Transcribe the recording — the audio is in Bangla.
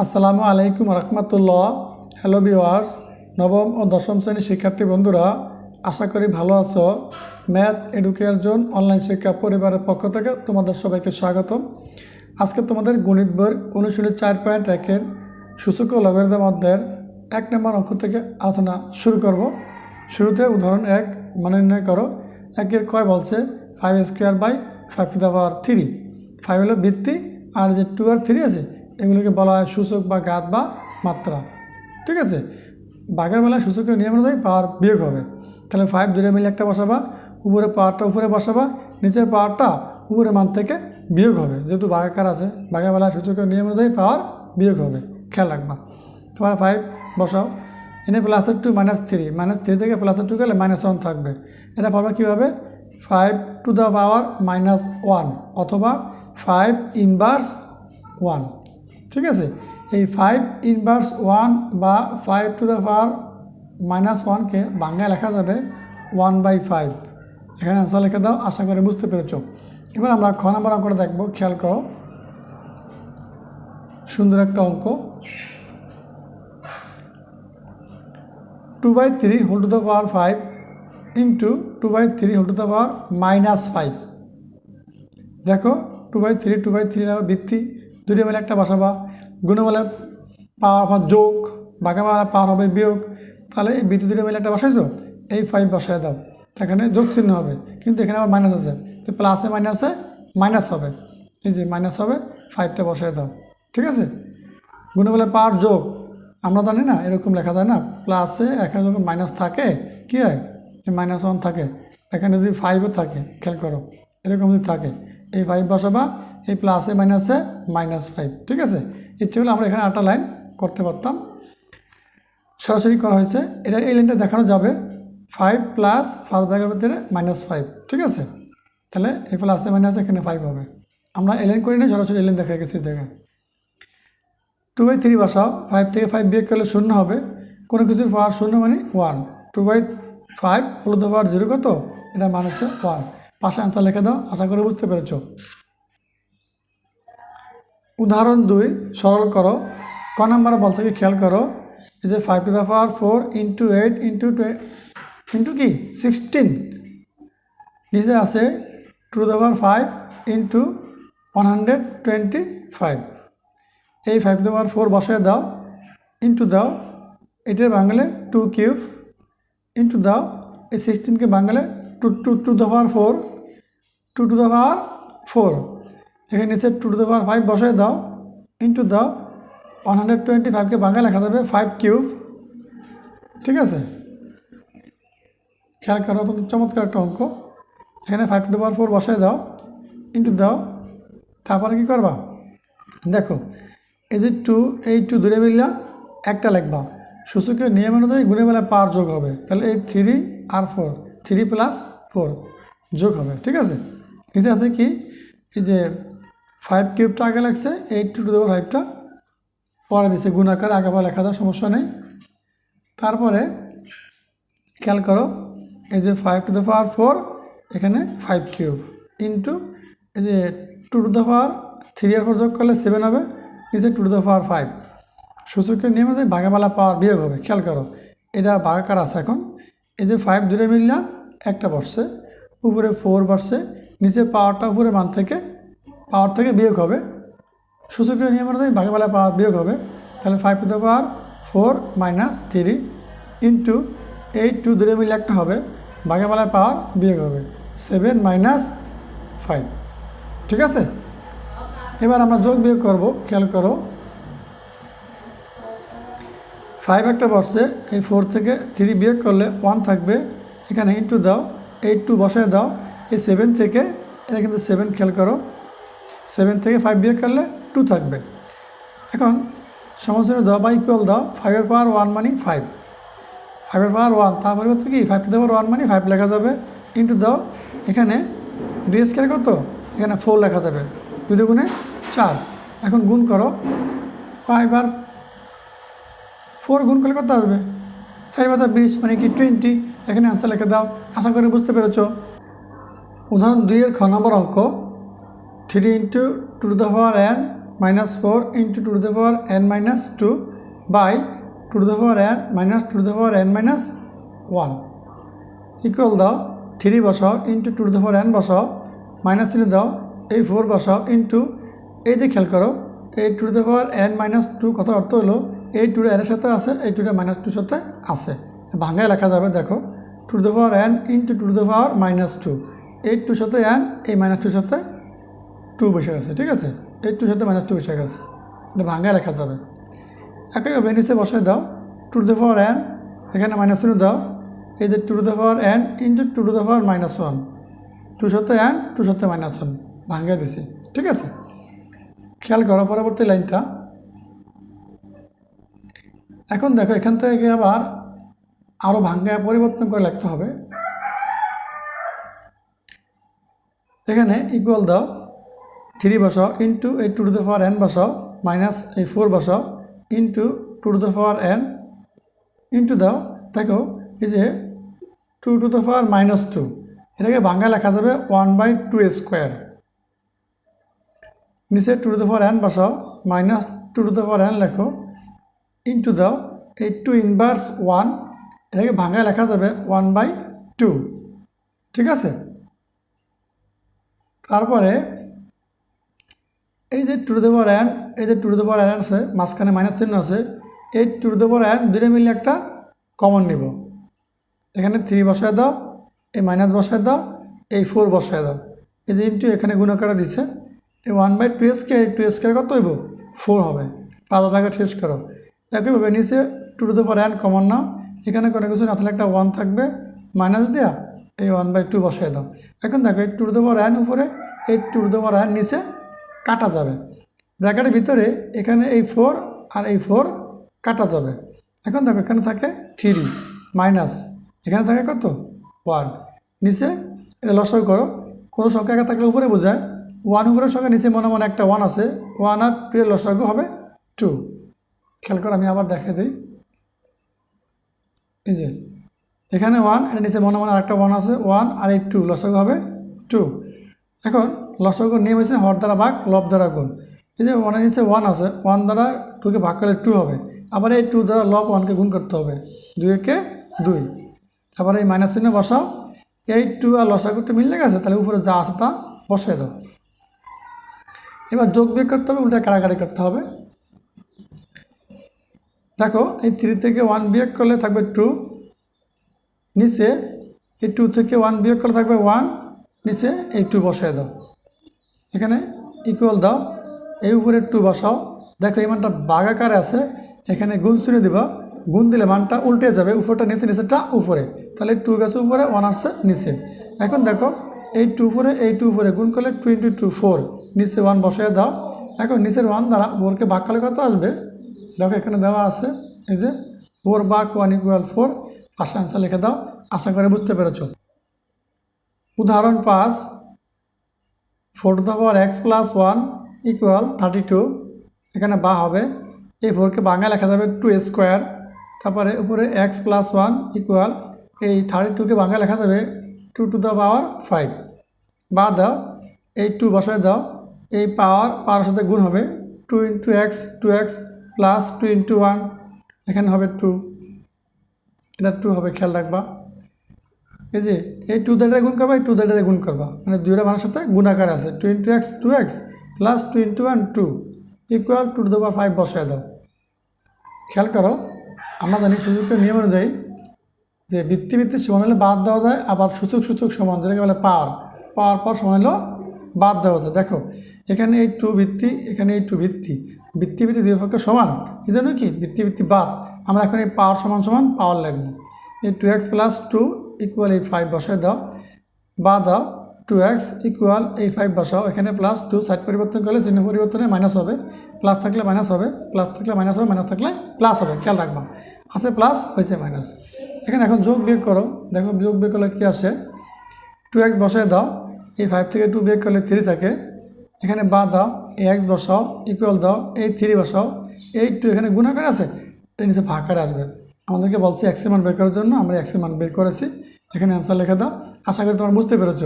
আসসালামু আলাইকুম রহমতুল্লাহ। হ্যালো ভিওয়ার্স নবম ও দশম শ্রেণির শিক্ষার্থী বন্ধুরা, আশা করি ভালো আছো। ম্যাথ এডুকেয়ার জোন অনলাইন শিক্ষা পরিবারের পক্ষ থেকে তোমাদের সবাইকে স্বাগতম। আজকে তোমাদের গণিত বই অনুশীলনী চার পয়েন্ট একের সূচক লগারিদম অধ্যায়ের এক নম্বর অঙ্ক থেকে আলোচনা শুরু করব। শুরুতে উদাহরণ এক মানে নির্ণয় করো। একের কয় বলছে? Five square by five to the power three five হলো ভিত্তি আর যে টু আর থ্রি আছে এগুলোকে বলা হয় সূচক বা গাত বা মাত্রা। ঠিক আছে? বাঘের বেলায় সূচকের নিয়ম অনুযায়ী পাওয়ার বিয়োগ হবে। তাহলে ফাইভ দুটো মিলে একটা বসাবা উপরে পাওয়ারটা উপরে বসাবা, নিচের পাওয়ারটা উপরে মান থেকে বিয়োগ হবে। যেহেতু বাঘাকার আছে, বাঘের বেলায় সূচকের নিয়ম অনুযায়ী পাওয়ার বিয়োগ হবে। খেয়াল রাখবা। তোমার ফাইভ বসাও। এনে প্লাসের two minus three minus three থেকে প্লাসের টু গেলে মাইনাস ওয়ান থাকবে। এটা পাবা কীভাবে? Five to the power minus one অথবা ফাইভ ইনভার্স ওয়ান ঠিক আছে? এই ফাইভ ইনভার্স ওয়ান বা five to the power minus ওয়ানকে বাংলায় লেখা যাবে ওয়ান বাই ফাইভ এখানে অ্যান্সার লিখে দাও, আশা করে বুঝতে পেরেছ। এবার আমরা খ নম্বর অঙ্কটা দেখব, খেয়াল করো। সুন্দর একটা অঙ্ক। Two by three whole to the power five into two by three whole to the power minus five দেখো two by three two by three ভিত্তি। দুটো মেলে একটা বসাবা। গুণমালে, পাওয়ার পর যোগ বাঘা মালা পাওয়ার হবে বিয়োগ, তাহলে এই দুটো মেলে একটা বসাইছো? এই ফাইভ বসাই দাও। এখানে যোগ চিহ্ন হবে, কিন্তু এখানে আবার মাইনাস আছে। তো প্লাসে মাইনাসে মাইনাস হবে। এই যে মাইনাস হবে ফাইভটা বসাই দাও। ঠিক আছে? গুণমালে, পাওয়ার যোগ, আমরা জানি না, এরকম লেখা যায় না। প্লাসে এখানে যখন মাইনাস থাকে, কী হয়? মাইনাস ওয়ান থাকে। এখানে যদি ফাইভও থাকে, খেয়াল করো, এরকম যদি থাকে, এই ফাইভ বসাবা, এই প্লাসে মাইনাসে মাইনাস ফাইভ ঠিক আছে? ইচ্ছে হলে আমরা এখানে আটটা লাইন করতে পারতাম। সরাসরি করা হয়েছে। এটা এই লাইনটা দেখানো যাবে। ফাইভ প্লাস ফার্স্ট ব্যাগের ভিতরে মাইনাস ফাইভ ঠিক আছে? তাহলে এই প্লাসে মাইনাস এখানে ফাইভ হবে। আমরা এলেন করি না, সরাসরি এলেন দেখা গেছে দেখে টু বাই থ্রি বসাও। ফাইভ থেকে ফাইভ বিয়োগ করলে শূন্য হবে। কোনো কিছুর পাওয়ার শূন্য মানে ওয়ান টু বাই ফাইভ হলুদ পাওয়ার জিরো কত? এটা মানুষের ওয়ান পাশে আনসার লিখে দাও। আশা করে বুঝতে পেরেছ। উদাহরণ দুই, সরল করো। ক নাম্বার বলছে কি খেয়াল করো। এই যে five to the power four into eight into two into কি? সিক্সটিন নিচে আছে to the power five into one hundred twenty five এই ফাইভ টু পাওয়ার ফোর বসায় দাও। ইন্টু দাও। এটার বাঙালে টু কিউব ইন্টু দাও। এই সিক্সটিনকে বাঙালে two two to the power four two to the power four এখানে নিচে two to the power five বসায় দাও ইন্টু দাও ওয়ান হান্ড্রেড টোয়েন্টি ফাইভকে বাংলা লেখা যাবে ফাইভ কিউব ঠিক আছে? খেয়াল করো, অত্যন্ত চমৎকার একটা অঙ্ক। এখানে five to the power four বসায় দাও ইন্টু দাও তারপরে কী করবা? দেখো, এই যে টু এই টু দূরে মিললা একটা লিখবা। সূচকের নিয়ম অনুযায়ী গুণে বেলা পার যোগ হবে। তাহলে এই থ্রি আর ফোর থ্রি প্লাস ফোর যোগ হবে, ঠিক আছে? নিচে আছে কি? এই যে ফাইভ কিউবটা আগে লাগছে, এইট টু টু দেওয়ার ফাইভটা পরে দিচ্ছে গুণাকার আগে পরে লেখা দেওয়ার সমস্যা নেই। তারপরে খেয়াল করো, এই যে five to the power four এখানে ফাইভ কিউব ইন্টু এই যে two to the power three R four যোগ করলে সেভেন হবে, নিচে two to the power five সূচকের নিয়ম অনুযায়ী ভাগামালা পাওয়ার বিয়োগ হবে, খেয়াল করো। এটা ভাগাকার আছে এখন। এই যে ফাইভ দূরে মিললা একটা বসছে উপরে ফোর বসছে নিচে পাওয়ারটা উপরে মান থেকে পাওয়ার থেকে বিয়োগ হবে। সূচকের নিয়ম অনুযায়ী ভাগামালা পাওয়ার বিয়োগ হবে। তাহলে five to the power four minus three into eight two দূরে মিলে একটা হবে। ভাগামালায় পাওয়ার বিয়োগ হবে। সেভেন মাইনাস ফাইভ ঠিক আছে? এবার আমরা যোগ বিয়োগ করব। খেয়াল করো। ফাইভ একটা বসছে। এই ফোর থেকে থ্রি বিয়োগ করলে ওয়ান থাকবে। এখানে ইন্টু দাও। এইট টু বসায় দাও। এই সেভেন থেকে, এটা কিন্তু সেভেন খেয়াল করো। সেভেন থেকে ফাইভ বিয়োগ করলে টু থাকবে। এখন সমস্যা দাও বা ইকুয়াল দাও ফাইভের পাওয়ার ওয়ান মানি ফাইভ ফাইভের পাওয়ার ওয়ান তার পরিবর্তে কি? ফাইভ টু দেওয়ার ওয়ান মানি ফাইভ লেখা যাবে। ইন্টু দাও, এখানে দুই স্কোয়ার কত? এখানে ফোর লেখা যাবে। দুই দুগুণে চার। এখন গুণ করো ফাইভ আর ফোর গুণ করলে কত আসবে? চারি পাঁচা বিশ মানে কি? টোয়েন্টি এখানে আনসার লিখে দাও। আশা করি বুঝতে পেরেছ। উদাহরণ দুইয়ের খ নম্বর অঙ্ক। Three into two the power n minus four into two to the power n minus two by two to the power n minus two to the power n minus one equal দাও থ্রি বসাও into two to the power n বসাও মাইনাস থ্রি দাও, এই ফোর বসাও ইন্টু এই যে খেয়াল করো, এই two to the power n minus two কত অর্থ হলো? এই টুটা এর সাথে আছে, এই টুটা মাইনাস টুর সাথে আছে। ভাঙায় লেখা যাবে, দেখো two to the power n into two to the power minus two এই টুর সাথে এন এই মাইনাস টুর সাথে টু বসে গেছে ঠিক আছে? এই টুর সাথে মাইনাস টু বসে গেছে এটা ভাঙায় লেখা যাবে। একইভাবে নিচে বসায় দাও two to the power n এখানে মাইনাস টু দাও। এই যে two to the power n into two to the power minus one two সাথে এন টু সাথে মাইনাস ওয়ান ভাঙিয়ে দিছি, ঠিক আছে? খেয়াল করো পরবর্তী লাইনটা। এখন দেখো, এখান থেকে আবার আরও ভাঙ্গায় পরিবর্তন করে লিখতে হবে। এখানে ইকুয়াল দাও। থ্রি বসাও ইন্টু এই two to the power n বসাও মাইনাস এই ফোর বসাও into two to the power n into দাও দেখো, এই যে two to the power minus two এটাকে বাংলা লেখা যাবে ওয়ান বাই টু স্কোয়ার নিচে two to the power n বসাও minus two to the power n লেখো ইন্টু দাও এই টু ইনভার্স ওয়ান এটাকে ভাঙায় লেখা যাবে ওয়ান বাই টু ঠিক আছে? তারপরে এই যে টু টু পাওয়ার এন এই যে টু টু পাওয়ার এন আছে, মাঝখানে মাইনাস চিহ্ন আছে, এই টু টু পাওয়ার এন দুটো মিলে একটা কমন নিব। এখানে থ্রি বসায় দাও, এই মাইনাস বসায় দাও, এই ফোর বসায় দাও। এই যে ইন্টু এখানে গুণাকারে দিছে, এই ওয়ান বাই টু এসকে এই টু এসকে কত হইব? ফোর হবে। পাঁচ ভাগে শেষ করো। একইভাবে নিচে two two power n common নাও এখানে কোনো কিছু না থাকলে একটা ওয়ান থাকবে মাইনাস দেওয়া এই ওয়ান বাই টু বসায় দাও। এখন দেখো এই টু টু পাওয়ার এন উপরে, এই টু টু পাওয়ার এন নিচে কাটা যাবে। ব্র্যাকেটের ভিতরে এখানে এই ফোর আর এই ফোর কাটা যাবে। এখন দেখো, এখানে থাকে থ্রি মাইনাস এখানে থাকে কত? ওয়ান নিচে এটা লসাগু করো। কোনো সংখ্যা একা থাকলে উপরে বোঝায়। ওয়ান উপরের সঙ্গে নিচে মনে মনে একটা ওয়ান আছে। ওয়ান আর টু এর লসাগু হবে টু খেয়াল করে, আমি আবার দেখে দিই। এই যে, এখানে ওয়ান এটা নিচে মনে মনে আরেকটা ওয়ান আছে। ওয়ান আর এই টু লসাগু হবে টু এখন লসাগু নিয়ম হয়েছে হর দ্বারা ভাগ, লব দ্বারা গুণ। এই যে ওয়ানের নিচে ওয়ান আছে ওয়ান দ্বারা টুকে ভাগ করলে টু হবে। আবার এই টু দ্বারা লব ওয়ানকে গুণ করতে হবে দুইকে দুই। তারপরে এই মাইনাস চিহ্ন বসাও। এই টু আর লসাগুটা মিলে গেছে, তাহলে উপরে যা আছে তা বসাই দাও। এবার যোগ বিয়োগ করতে হবে, উল্টা কারাকারি করতে হবে। দেখো, এই থ্রি থেকে ওয়ান বিয়োগ করলে থাকবে টু নিচে এই টু থেকে ওয়ান বিয়োগ করলে থাকবে ওয়ান নিচে এই টু বসায় দাও। এখানে ইকুয়াল দাও। এই উপরে টু বসাও। দেখো, এই মানটা বাগাকারে আছে। এখানে গুণ শুনে দিবা। গুণ দিলে মানটা উল্টে যাবে। উপরটা নিচে নিচেটা উপরে। তাহলে টু গেছে উপরে ওয়ান আসছে নিচে। এখন দেখো, এই টু উপরে, এই টু উপরে গুণ করলে টোয়েন্টি টু ফোর নিচে ওয়ান বসায় দাও। এখন নিচের ওয়ান দ্বারা ফোরকে ভাগ করলে কত আসবে? দেখো, এখানে দেওয়া আছে, এই যে ফোর বাক ওয়ান ইকুয়াল ফোর পাঁচটা আনসার লিখে দাও। আশা করে বুঝতে পেরেছ। উদাহরণ পাঁচ four to the power x plus one equal thirty two এখানে বা হবে। এই ফোরকে বাংলা লেখা যাবে টু স্কোয়ার তারপরে উপরে এক্স প্লাস ওয়ান ইকুয়াল এই থার্টি টুকে বাংলা লেখা যাবে two to the power five বা দাও, এই টু বসায় দাও, এই পাওয়ার পাওয়ার সাথে গুণ হবে two into x two x plus two into one এখানে হবে টু এটা টু হবে, খেয়াল রাখবা। এই যে, এই টু দ্যাটা গুণ করবা, এই টু দ্যাটা গুণ করবা। মানে দুইটা মানুষের সাথে গুণাকার আছে। Two into x two x plus two into one two equal two to the five বসায় দাও। খেয়াল করো, আমরা জানি সুযোগের নিয়ম অনুযায়ী যে বৃত্তি বৃত্তি সমান হলে বাদ দেওয়া যায়, আবার সূচক সূচক সমান, যেটাকে বলে পাওয়ার পাওয়ার পর সমান হলেও বাদ দেওয়া যায়। দেখো, এখানে এই টু ভিত্তি এখানে এই টু ভিত্তি বৃত্তি ভিত্তি দুই পক্ষে সমান। এই জন্য কি? বৃত্তি ভিত্তি বাদ। আমরা এখন এই পাওয়ার সমান সমান পাওয়ার লিখব। এই two x plus two equal এই ফাইভ বসায় দাও। বা দাও টু এক্স ইকুয়াল এই ফাইভ বসাও। এখানে প্লাস টু সাইড পরিবর্তন করলে চিহ্ন পরিবর্তনে মাইনাস হবে। প্লাস থাকলে মাইনাস হবে প্লাস থাকলে মাইনাস হবে মাইনাস থাকলে প্লাস হবে। খেয়াল রাখবা। আছে প্লাস হয়েছে মাইনাস এখানে এখন যোগ বিয়োগ করো। দেখো যোগ বিয়োগ করলে কী আসে? টু এক্স বসায় দাও। এই ফাইভ থেকে টু বিয়োগ করলে থ্রি থাকে। এখানে বা দাও, এই এক্স বসাও ইকুয়াল দাও, এই থ্রি বসাও। এই টু এখানে গুণাকার আছে এর নিচে ভাগাকারে আসবে। আমাদেরকে বলছে এক্সের বের করার জন্য, আমরা এক্সের বের করেছি। এখানে অ্যান্সার লেখা দাও। আশা করি তোমরা বুঝতে পেরেছ।